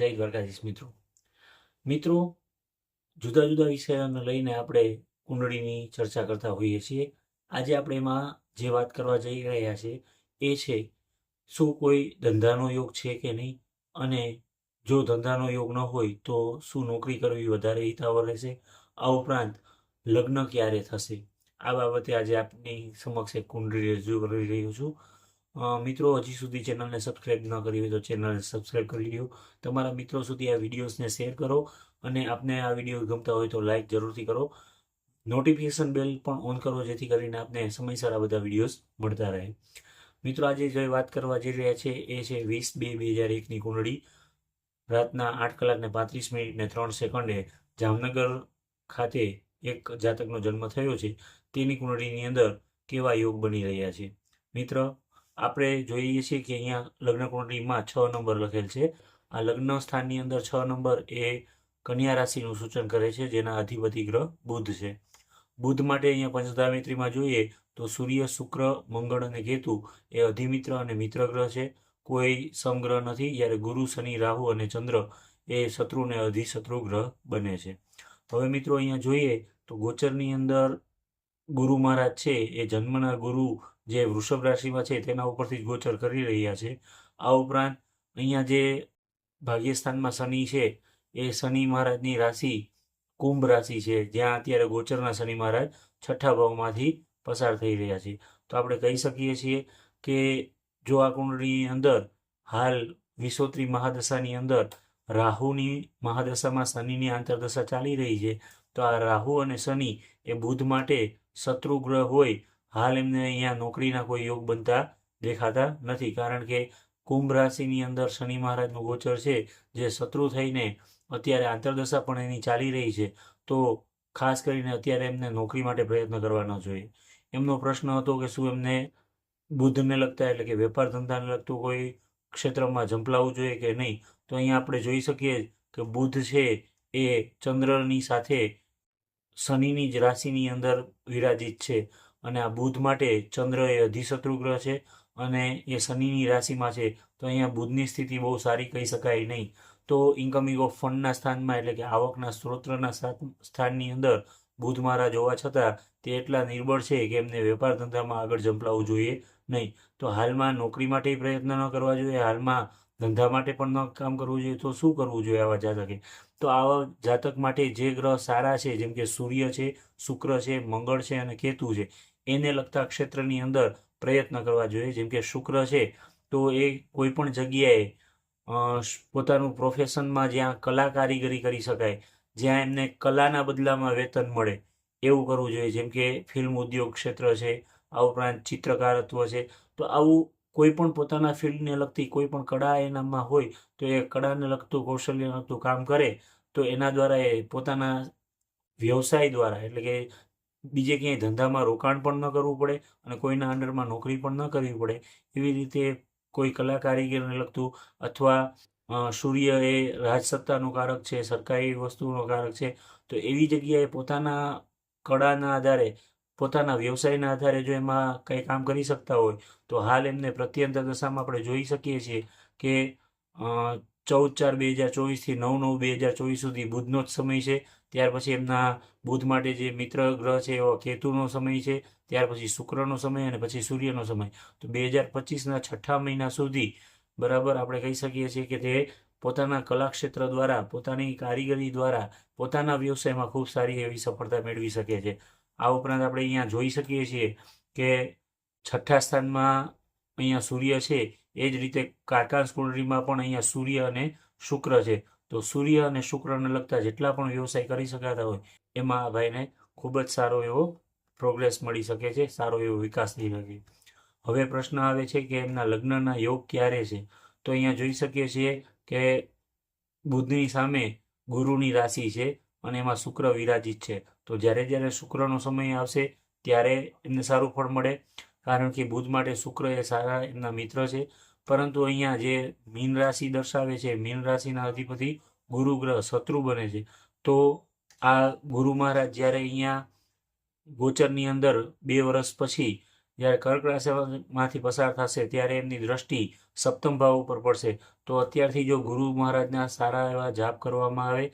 જય દ્વારકાધીશ મિત્રો. મિત્રો, જુદા જુદા વિષયોને લઈને આપણે કુંડળીની ચર્ચા કરતા હોઈએ છીએ. આજે આપણે એમાં જે વાત કરવા જઈ રહ્યા છે એ છે, શું કોઈ ધંધાનો યોગ છે કે નહીં? અને જો ધંધાનો યોગ ન હોય તો શું નોકરી કરવી વધારે હિતાવહ રહેશે? આ ઉપરાંત લગ્ન ક્યારે થશે? આ બાબતે આજે આપની સમક્ષ એક કુંડળી રજૂ કરી રહ્યો છું. મિત્રો, હજી સુધી ચેનલને સબસ્ક્રાઈબ ન કરી હોય તો ચેનલને સબસ્ક્રાઈબ કરી લ્યો. તમારા મિત્રો સુધી આ વિડીયોઝને શેર કરો અને આપને આ વીડિયો ગમતા હોય તો લાઇક જરૂરથી કરો. નોટિફિકેશન બેલ પણ ઓન કરો, જેથી કરીને આપને સમયસર આ બધા વિડીયોઝ મળતા રહે. મિત્રો, આજે જે વાત કરવા જઈ રહ્યા છે એ છે વીસ બે બે હજાર એકની કુંડળી. રાતના આઠ કલાકને પાંત્રીસ મિનિટને ત્રણ સેકન્ડે જામનગર ખાતે એક જાતકનો જન્મ થયો છે. તેની કુંડળીની અંદર કેવા યોગ બની રહ્યા છે? મિત્ર આપણે જોઈએ છીએ કે અહીંયા લગ્ન કુંડળીમાં છ નંબર લખેલ છે. આ લગ્ન સ્થાનની અંદર છ નંબર એ કન્યા રાશિનું સૂચન કરે છે, જેના અધિપતિ ગ્રહ બુધ છે. બુધ માટે અહીંયા પંચધામિત્રીમાં જોઈએ તો સૂર્ય, શુક્ર, મંગળ અને કેતુ એ અધિમિત્ર અને મિત્ર ગ્રહ છે. કોઈ સમગ્રહ નથી, જ્યારે ગુરુ, શનિ, રાહુ અને ચંદ્ર એ શત્રુ અને અધિશત્રુ ગ્રહ બને છે. હવે મિત્રો અહીંયા જોઈએ તો ગોચરની અંદર ગુરુ મહારાજ છે, એ જન્મના ગુરુ જે વૃષભ રાશિમાં છે, તેના ઉપરથી જ ગોચર કરી રહ્યા છે. આ ઉપરાંત, અહીંયા જે ભાગ્યસ્થાનમાં શનિ છે, એ શનિ મહારાજની રાશિ કુંભ રાશિ છે, જ્યાં અત્યારે ગોચરના શનિ મહારાજ છઠ્ઠા ભાવમાંથી પસાર થઈ રહ્યા છે. તો આપણે કહી શકીએ છીએ કે જો આ કુંડળીની અંદર હાલ વિશોત્રી મહાદશાની અંદર રાહુની મહાદશામાં શનિની આંતરદશા ચાલી રહી છે, તો આ રાહુ અને શનિ એ બુધ માટે શત્રુ ગ્રહ હોય હાલ એમને અહીંયા નોકરીના કોઈ યોગ બનતા દેખાતા નથી. કારણ કે કુંભ રાશિની અંદર શનિ મહારાજનું ગોચર છે, જે શત્રુ થઈને અત્યારે આંતરદશા પણ એની ચાલી રહી છે. તો ખાસ કરીને અત્યારે એમને નોકરી માટે પ્રયત્ન કરવા જોઈએ. એમનો પ્રશ્ન હતો કે શું એમને બુદ્ધને લગતા એટલે કે વેપાર ધંધાને લગતું કોઈ ક્ષેત્રમાં ઝંપલાવવું જોઈએ કે નહીં? તો અહીંયા આપણે જોઈ શકીએ કે બુદ્ધ છે એ ચંદ્રની સાથે શનિની જ રાશિની અંદર વિરાજિત છે. અને આ બુધ માટે ચંદ્ર એ અધિશત્રુ ગ્રહ છે અને એ શનિની રાશિમાં છે, તો અહીંયા બુધની સ્થિતિ બહુ સારી કહી શકાય નહીં. તો ઇન્કમિંગ ઓફ ફંડના સ્થાનમાં એટલે કે આવકના સ્ત્રોત્રના સ્થા- સ્થાનની અંદર બુધ મહારાજ હોવા છતાં તે એટલા નિર્બળ છે કે એમને વેપાર ધંધામાં આગળ ઝંપલાવવું જોઈએ નહીં. તો હાલમાં નોકરી માટે પ્રયત્ન ન કરવા જોઈએ, હાલમાં ધંધા માટે પણ ન કામ કરવું જોઈએ, તો શું કરવું જોઈએ આવા જાતકે? તો આવા જાતક માટે જે ગ્રહ સારા છે, જેમ કે સૂર્ય છે, શુક્ર છે, મંગળ છે અને કેતુ છે, એને લગતા ક્ષેત્રની અંદર પ્રયત્ન કરવા જોઈએ. જેમ કે શુક્ર છે, તો એ કોઈ પણ જગ્યાએ પોતાનું પ્રોફેશનમાં જ્યાં કલા કારીગરી કરી શકાય, જ્યાં એમને કલાના બદલામાં વેતન મળે, એવું કરવું જોઈએ. જેમ કે ફિલ્મ ઉદ્યોગ ક્ષેત્ર છે, આ ઉપરાંત ચિત્રકારત્વ છે, તો આવું કોઈ પણ પોતાના ફિલ્ડને લગતી કોઈ પણ કળા એનામાં હોય, તો એ કળાને લગતું કૌશલ્યને લગતું કામ કરે, તો એના દ્વારા એ પોતાના વ્યવસાય દ્વારા, એટલે કે બીજે ક્યાંય ધંધામાં રોકાણ પણ ન કરવું પડે અને કોઈના અંડરમાં નોકરી પણ ન કરવી પડે, એવી રીતે કોઈ કલા કારીગરને લગતું અથવા સૂર્ય એ રાજસત્તાનું કારક છે, સરકારી વસ્તુનો કારક છે, તો એવી જગ્યાએ પોતાના કળાના આધારે પોતાના વ્યવસાયના આધારે જો એમાં કંઈ કામ કરી શકતા હોય, તો હાલ એમને પ્રત્યંતર દશામાં આપણે જોઈ શકીએ છીએ કે ચૌદ ચાર બે હજાર ચોવીસથી નવ નવ બે હજાર ચોવીસ સુધી બુધનો જ સમય છે. ત્યાર પછી એમના બુધ માટે જે મિત્ર ગ્રહ છે, એવો કેતુનો સમય છે. ત્યાર પછી શુક્રનો સમય અને પછી સૂર્યનો સમય. તો બે હજાર પચીસના છઠ્ઠા મહિના સુધી બરાબર આપણે કહી શકીએ છીએ કે તે પોતાના કલાક્ષેત્ર દ્વારા, પોતાની કારીગરી દ્વારા, પોતાના વ્યવસાયમાં ખૂબ સારી એવી સફળતા મેળવી શકે છે. આ ઉપરાંત આપણે અહીંયા જોઈ શકીએ છીએ કે છઠ્ઠા સ્થાનમાં અહીંયા સૂર્ય છે, એ જ રીતે કારકાંસ કુંડળીમાં પણ અહીંયા સૂર્ય અને શુક્ર છે. તો સૂર્ય અને શુક્રને લગતા જેટલા પણ વ્યવસાય કરી શકાતા હોય, એમાં ભાઈને ખૂબ જ સારો એવો પ્રોગ્રેસ મળી શકે છે, સારો એવો વિકાસ થઈ શકે. હવે પ્રશ્ન આવે છે કે એમના લગ્નના યોગ ક્યારે છે? તો અહીંયા જોઈ શકીએ છીએ કે બુધની સામે ગુરુની રાશિ છે અને એમાં શુક્ર વિરાજિત છે. તો જ્યારે જ્યારે શુક્રનો સમય આવશે, ત્યારે એમને સારું ફળ મળે. કારણ કે બુધ માટે શુક્ર એ સારા એમના મિત્ર છે. પરંતુ અહીંયા જે મીન રાશિ દર્શાવે છે, મીન રાશિના અધિપતિ ગુરુ ગ્રહ શત્રુ બને છે. તો આ ગુરુ મહારાજ જ્યારે અહીંયા ગોચરની અંદર બે વર્ષ પછી જ્યારે કર્ક રાશિમાંથી પસાર થશે, ત્યારે એમની દ્રષ્ટિ સપ્તમ ભાવ ઉપર પડશે. તો અત્યારથી જો ગુરુ મહારાજના સારા એવા જાપ કરવામાં આવે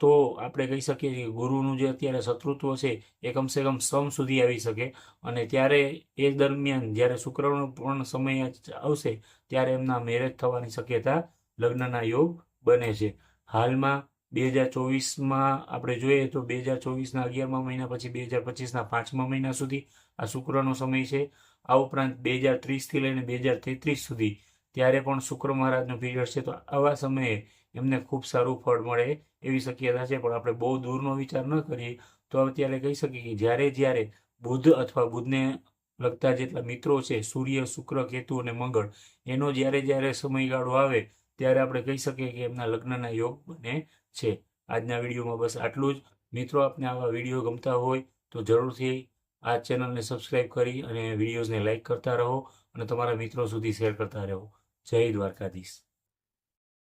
તો આપણે કહી શકીએ કે ગુરુનું જે અત્યારે શત્રુત્વ છે એ કમસે કમ સમ સુધી આવી શકે. અને ત્યારે એ દરમિયાન જ્યારે શુક્રનો પણ સમય આવશે, ત્યારે એમના મેરેજ થવાની શક્યતા લગ્નના યોગ બને છે. હાલમાં બે હજાર ચોવીસમાં આપણે જોઈએ તો બે હજાર ચોવીસના અગિયારમા મહિના પછી બે હજાર પચીસના પાંચમા મહિના સુધી આ શુક્રનો સમય છે. આ ઉપરાંત બે હજાર ત્રીસથી લઈને બે હજાર તેત્રીસ સુધી ત્યારે પણ શુક્ર મહારાજનો પીરિયડ છે, તો આવા સમયે એમને ખૂબ સારું ફળ મળે એવી શક્યતા છે. પણ આપણે બહુ દૂરનો વિચાર ન કરીએ, તો અત્યારે કહી શકીએ કે જ્યારે જ્યારે બુધ અથવા બુધને લગતા જેટલા મિત્રો છે, સૂર્ય, શુક્ર, કેતુ અને મંગળ, એનો જ્યારે જ્યારે સમયગાળો આવે, ત્યારે આપણે કહી શકીએ કે એમના લગ્નના યોગ બને છે. આજના વિડીયોમાં બસ આટલું જ. મિત્રો, આપને આવા વીડિયો ગમતા હોય, તો જરૂરથી આ ચેનલને સબસ્ક્રાઈબ કરી અને વિડીયોઝને લાઇક કરતા રહો અને તમારા મિત્રો સુધી શેર કરતા રહો. જય દ્વારકાધીશ